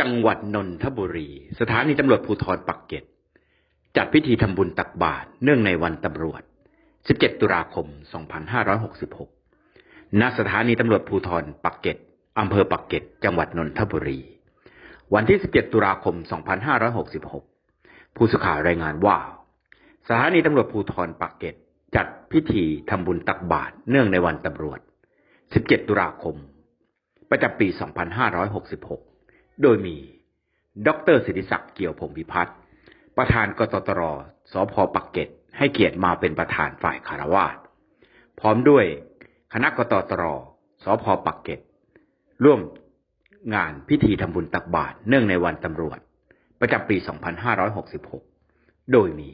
จังหวัดนนทบุรี สถานีตำรวจภูธรปักเกร็ดจัดพิธีทำบุญตักบาตรเนื่องในวันตำรวจ 17 ตุลาคม 2566 ณ สถานีตำรวจภูธรปักเกร็ดอำเภอปักเกร็ด จังหวัดนนทบุรี วันที่ 17 ตุลาคม 2566 ผู้สื่อข่าวรายงานว่า สถานีตำรวจภูธรปักเกร็ดจัดพิธีทำบุญตักบาตรเนื่องในวันตำรวจ 17 ตุลาคม ประจำปี 2566 โดยมี ดรสิทธิศักดิ์เกี่ยวพงพิพัฒน์ประธานกตตรสพปักเกร็ดให้เกียรติมาเป็นประธานฝ่ายคารวาสพร้อมด้วยคณะกตตรสพปักเกร็ดร่วมงานพิธีทำบุญตักบาตรเนื่องในวันตำรวจ ประจำปี 2566 โดยมี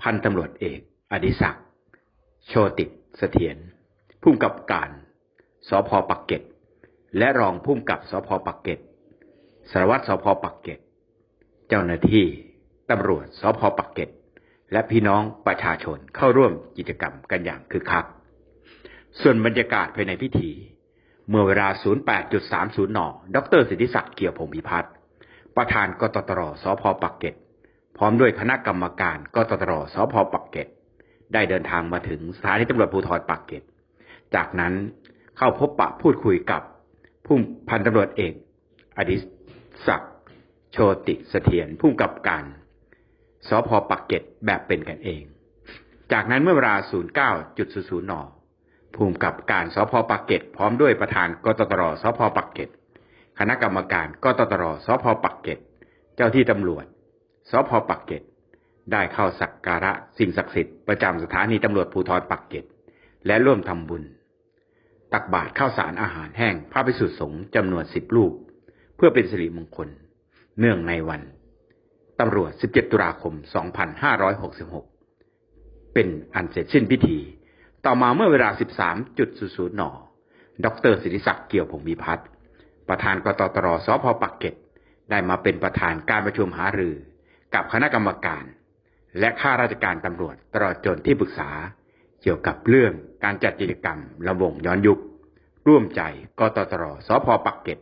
พันตำรวจเอก อดิศักดิ์โชติเสถียรผู้กำกับการสพปักเกร็ดและรองผู้กำกับสพปักเกร็ด สารวัตรสพปักเกร็ดเจ้าหน้าที่ตำรวจสพปักเกร็ดและพี่น้องประชาชนเข้าร่วมกิจกรรมกันอย่างคึกคัก ส่วนบรรยากาศภายในพิธี เมื่อเวลา 08.30 น ดรสิทธิศักดิ์เกี่ยวพงพิพัฒน์ประธานกตตรสพปักเกร็ดพร้อมด้วยคณะกรรมการกตตรสพปักเกร็ดได้เดินทางมาถึงสถานีตำรวจภูธรปักเกร็ดจากนั้นเข้าพบปะพูดคุยกับผู้พันตำรวจเอกอดิ ศักดิ์โชติเสถียรผู้กำกับการสพปักเกร็ดแบบเป็นกันเอง จากนั้นเมื่อเวลา 09.00 น ภูมิกับการสพปักเกร็ดพร้อมด้วยประธานกตตรสพปักเกร็ดคณะกรรมการกตตรสพปักเกร็ดเจ้าที่ตำรวจสพปักเกร็ดได้เข้าสักการะสิ่งศักดิ์สิทธิ์ประจำสถานีตำรวจภูธรปักเกร็ดและร่วมทำบุญ ตักบาตรข้าวสารอาหารแห้งพระภิกษุสงฆ์จำนวนสิบลูก เพื่อเป็นสิริมงคล เนื่องในวันตำรวจ 17 ตุลาคม 2566 เป็นอันเสร็จสิ้นพิธี ต่อมาเมื่อเวลา 13.00 น ดรสิทธิศักดิ์เกี่ยวพงศ์มีพัฒน์ประธานกตตรสพปักเกร็ดได้มาเป็นประธานการประชุมหารือ กับคณะกรรมการ และข้าราชการตำรวจตลอดจนที่ปรึกษา เกี่ยวกับเรื่องการจัดกิจกรรมระวงย้อนยุค ร่วมใจกตตรสพปักเกร็ด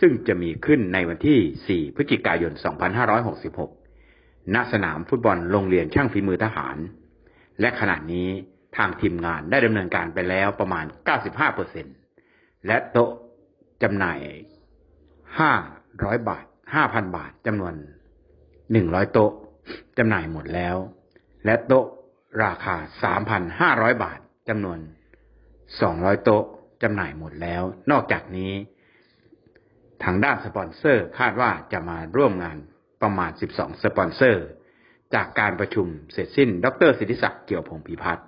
ซึ่งจะมีขึ้นในวันที่ 4 พฤศจิกายน 2566 ณ สนามฟุตบอลโรงเรียนช่างฝีมือทหาร และขณะนี้ทางทีมงานได้ดำเนินการไปแล้วประมาณ 95%และโต๊ะจำหน่าย 500 บาท 5,000 บาทจำนวน 100 โต๊ะจำหน่ายหมดแล้ว และโต๊ะราคา 3,500 บาทจำนวน 200 โต๊ะจำหน่ายหมดแล้ว นอกจากนี้ ทางด้านสปอนเซอร์คาดว่าจะมาร่วมงานประมาณ 12 สปอนเซอร์ จากการประชุมเสร็จสิ้น ดรสิทธิศักดิ์เกี่ยวพงศ์พิพัฒน์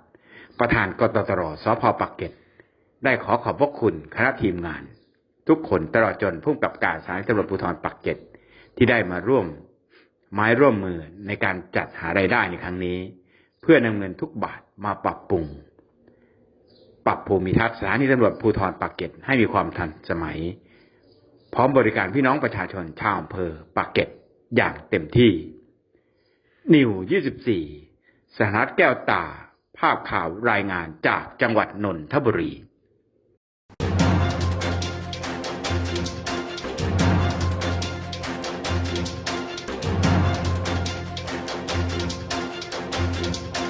ประธานกตตรสพปักเกร็ดได้ขอขอบพระคุณคณะทีมงาน ทุกคนตลอดจนผู้กำกับการสานีตำรวจภูธรปักเกร็ดที่ได้มาร่วม ไม้ร่วมมือในการจัดหารายได้ในครั้งนี้ เพื่อนำเงินทุกบาทมาปรับปรุง ปรับภูมิทัศน์สถานีตำรวจภูธรปักเกร็ดให้มีความทันสมัย พร้อมบริการพี่น้องประชาชนชาวอำเภอปากเกร็ดอย่างเต็มที่ นิว 24สถานัฐแก้วตา ภาพข่าวรายงานจากจังหวัดนนทบุรี